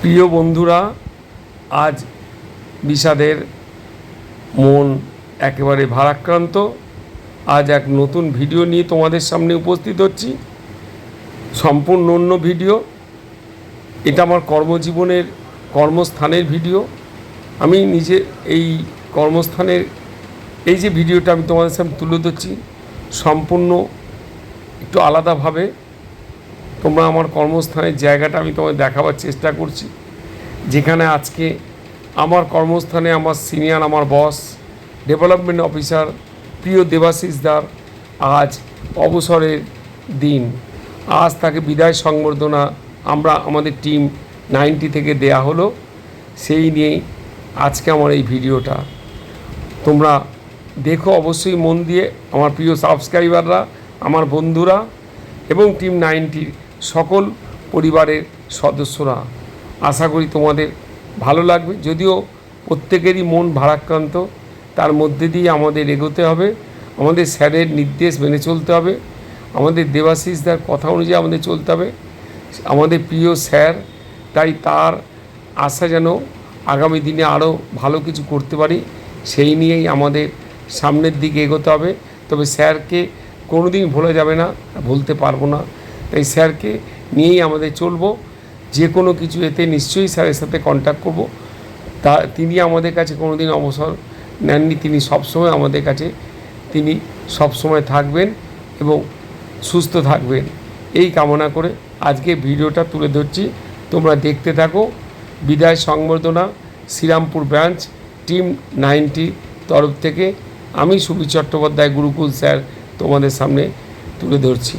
প্রিয় বন্ধুরা, আজ বিষাদের মন একেবারে ভারাক্রান্ত। আজ এক নতুন ভিডিও নিয়ে তোমাদের সামনে উপস্থিত হচ্ছি। সম্পূর্ণ অন্য ভিডিও। এটা আমার কর্মজীবনের কর্মস্থানের ভিডিও। আমি নিজে এই কর্মস্থানের, এই যে ভিডিওটা আমি তোমাদের সামনে তুলে ধরছি, সম্পূর্ণ একটু আলাদাভাবে। তোমরা আমার কর্মস্থানের জায়গাটা আমি তোমাদের দেখাবার চেষ্টা করছি। যেখানে আজকে আমার কর্মস্থানে আমার সিনিয়র আমার বস ডেভেলপমেন্ট অফিসার প্রিয় দেবাশিস দার আজ অবসরের দিন। আজ তাকে বিদায় সংবর্ধনা আমরা আমাদের টিম নাইনটি থেকে দেয়া হলো। সেই নিয়েই আজকে আমার এই ভিডিওটা। তোমরা দেখো অবশ্যই মন দিয়ে আমার প্রিয় সাবস্ক্রাইবাররা, আমার বন্ধুরা এবং টিম নাইনটির সকল পরিবারের সদস্যরা। আশা করি তোমাদের ভালো লাগবে। যদিও প্রত্যেকেরই মন ভারাক্রান্ত, তার মধ্যে দিয়ে আমাদের এগোতে হবে। আমাদের স্যারের নির্দেশ মেনে চলতে হবে। আমাদের দেবাশিসদার কথা অনুযায়ী আমাদের চলতে হবে। আমাদের প্রিয় স্যার, তাই তার আশা যেন আগামী দিনে আরও ভালো কিছু করতে পারি, সেই নিয়েই আমাদের সামনের দিকে এগোতে হবে। তবে স্যারকে কোনো দিন ভোলা যাবে না, ভুলতে পারব না। তাই স্যারকে নিয়েই আমাদের চলবো। যে কোনো কিছু এতে নিশ্চয়ই স্যারের সাথে কন্ট্যাক্ট করব। তা, তিনি আমাদের কাছে কোনো দিন অবসর নেননি। তিনি সবসময় আমাদের কাছে, তিনি সবসময় থাকবেন এবং সুস্থ থাকবেন। এই কামনা করে আজকে ভিডিওটা তুলে ধরছি। তোমরা দেখতে থাকো। বিদায় সংবর্ধনা, শ্রীরামপুর ব্রাঞ্চ, টিম নাইনটি তরফ থেকে। আমি সুবীর চট্টোপাধ্যায়, গুরুকুল স্যার তোমাদের সামনে তুলে ধরছি।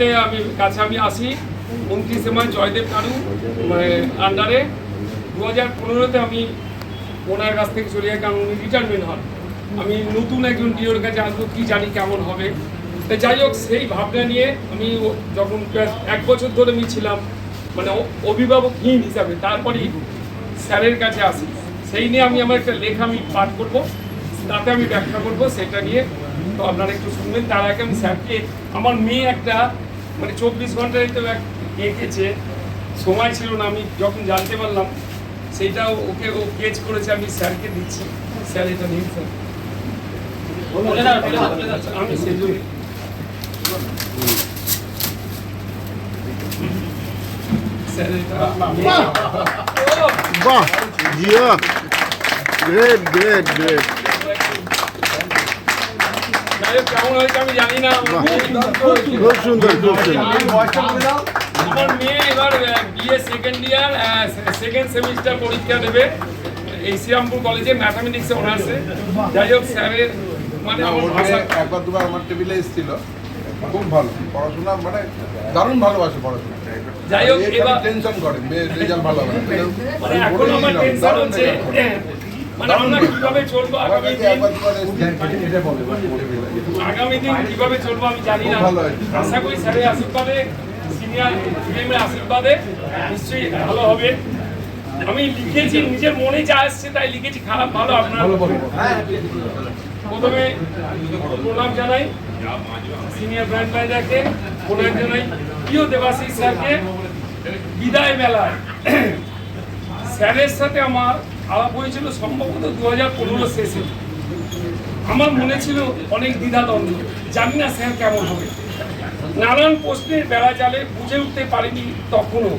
সেই আমি, কাছে আমি আসি। উনত্রিশে মার্চ জয়দেব কারু মানে আন্ডারে দু হাজার পনেরোতে আমি ওনার কাছ থেকে চলে যাই, কারণ উনি রিটায়ারমেন্ট হন। আমি নতুন একজন ডিওর কাছে আসব, কী জানি কেমন হবে। তো যাই হোক, সেই ভাবনা নিয়ে আমি যখন এক বছর ধরে আমি ছিলাম মানে অভিভাবকহীন হিসাবে, তারপরেই স্যারের কাছে আসি। সেই নিয়ে আমি আমার একটা লেখা আমি পাঠ করব, তাতে আমি ব্যাখ্যা করব, সেটা নিয়ে। তো আপনারা একটু শুনবেন, তার আগে আমি স্যারকে, আমার মেয়ে একটা মানে চব্বিশ ঘন্টায় তো এক এঁকেছে। সময় ছিল না আমি যখন জানতে পারলাম সেইটাও ওকে ও কেচ করেছে আমি স্যারকে দিচ্ছি। স্যার এটা নিন স্যার। আমি সেই জন্য স্যার এটা ও! বাহ জিয়া। গ্রেট গ্রেট গ্রেট কেমন হয়েছে আমি জানি না আমার মেয়ে এবার BA second year second semester পরীক্ষা দেবে এই শ্রীরামপুর কলেজে ম্যাথামেটিক্সে অনার্সে যাই হোক স্যারের মানে একবার দুবার আমার টেবিলে এসেছিল খুব ভালো পড়াশোনা মানে দারুণ ভালোবাসে পড়াশোনা যাই হোক, এবার- টেনশন করে রেজাল্ট ভালো হবে মানে আমরা কীভাবে চলবো আগামী দিন? একবার দুবার এসেছিল। আগামী দিন কীভাবে চলবো আমি জানি না। খুব ভালো হয়েছে। আশা করি স্যারের আশীর্বাদে সিনিয়র টিমের আশীর্বাদে নিশ্চয়ই ভালো হবে। আমি লিখেছি নিজের মনে যা আসছে তাই লিখেছি খারাপ ভালো আপনারা। প্রথমে প্রণাম জানাই সিনিয়র ব্র্যান্ড ম্যানেজারকে প্রণাম জানাই প্রিয় দেবাশিস স্যারকে। বিদায় মেলায়। স্যারের সাথে আমার আলাপ হয়েছিল সম্ভবত দু হাজার পনেরো শেষে। আমার মনে ছিল অনেক দ্বিধাদ্বন্দ্ব, জানি না স্যার কেমন হবে। নানান প্রশ্নের বেড়া জালে বুঝে উঠতে পারিনি তখনও।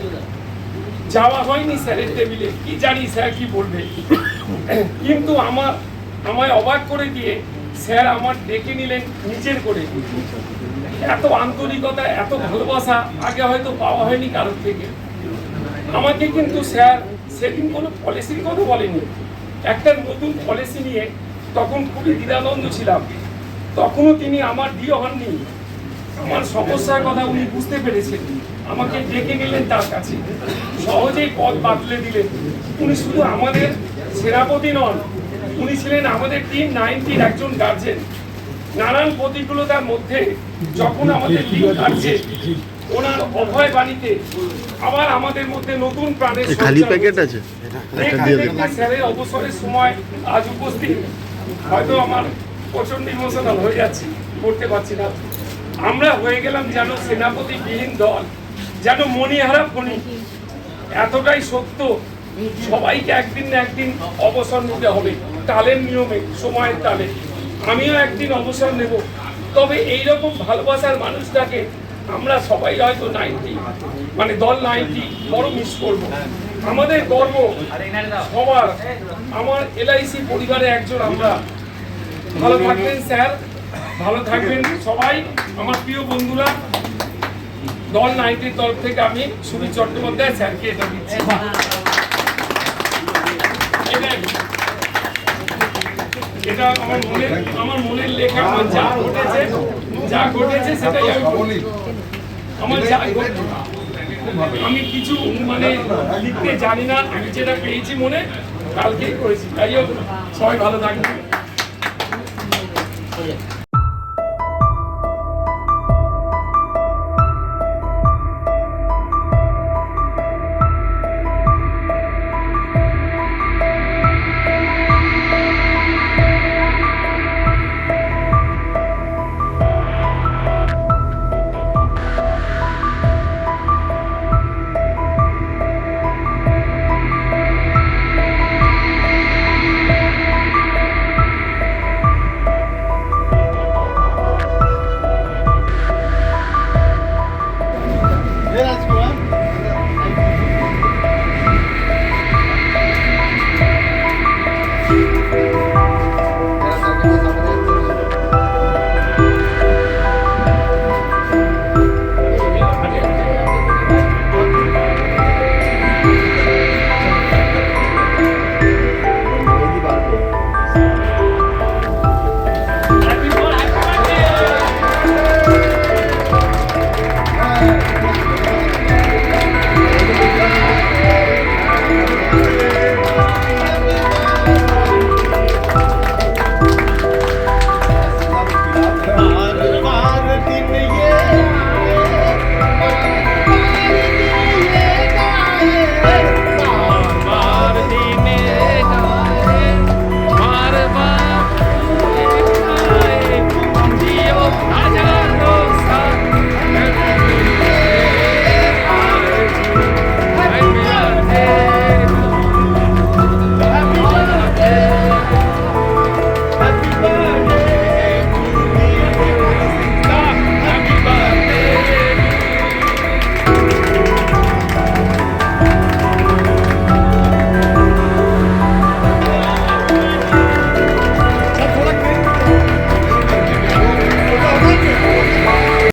যাওয়া হয়নি স্যারের টেবিলে। কি জানি স্যার কি বলবে। কিন্তু আমার, আমায় অবাক করে দিয়ে স্যার আমার ডেকে নিলেন নিজের করে। এত আন্তরিকতা, এত ভালোবাসা আগে হয়তো পাওয়া হয়নি কারোর থেকে। আমাকে কিন্তু স্যার সেদিন কোনো পলিসির কথা বলেনি। একটা নতুন পলিসি নিয়ে তখন খুবই দ্বিধাদ্বন্দ্ব ছিলাম। তখনও তিনি আমার দিয়ে হননি। আমার সমস্যার কথা উনি বুঝতে পেরেছেন। আমাকে ডেকে নিলেন তার কাছে। সহজেই পথ বাতলে দিলেন। উনি শুধু আমাদের সেনাপতি নন, উনি ছিলেন আমাদের টিম নাইনটির একজন গার্জেন নানান প্রতিকূলতার মধ্যে যখন আমাদের লিগ কাটছে ওনার অভয় বাণীতে আবার আমাদের মধ্যে নতুন প্রাণের খালি প্যাকেট আছে? একটা দিয়ে দেবেন স্যারের অবসরের সময় আজ উপস্থিত। হয়তো আমার প্রচণ্ড ইমোশনাল হয়ে যাচ্ছি করতে পারছি না। আমরা হয়ে গেলাম যেন সেনাপতি বিহীন দল যেন মণিহারা ফণি। এতটাই সত্য সবাইকে একদিন না একদিন অবসর নিতে হবে। তালের নিয়মে সময়ের তালে। আমিও একদিন অবসর নেব। তবে এই রকম ভালোবাসার মানুষটাকে আমরা সবাই হয়তো নাইনটি মানে দল নাইনটি বড় মিস করব। আমাদের গর্ব সবার। আমার এলআইসি পরিবারে একজন আমরা। ভালো থাকবেন, স্যার। ভালো থাকবেন সবাই। আমার প্রিয় বন্ধুরা, দল নাইনটির তরফ থেকে আমি সুনীল চট্টোপাধ্যায় স্যারকে এটা দিচ্ছি। এটা আমার মনে, আমার মনের লেখা, আমার যা ঘটেছে যা ঘটেছে সেটাই আমি বলি। আমার যা আমি কিছু মানে লিখতে জানি না, আমি যেটা পেয়েছি মনে, কালকেই করেছি তাই হোক, সবাই ভালো থাকবেন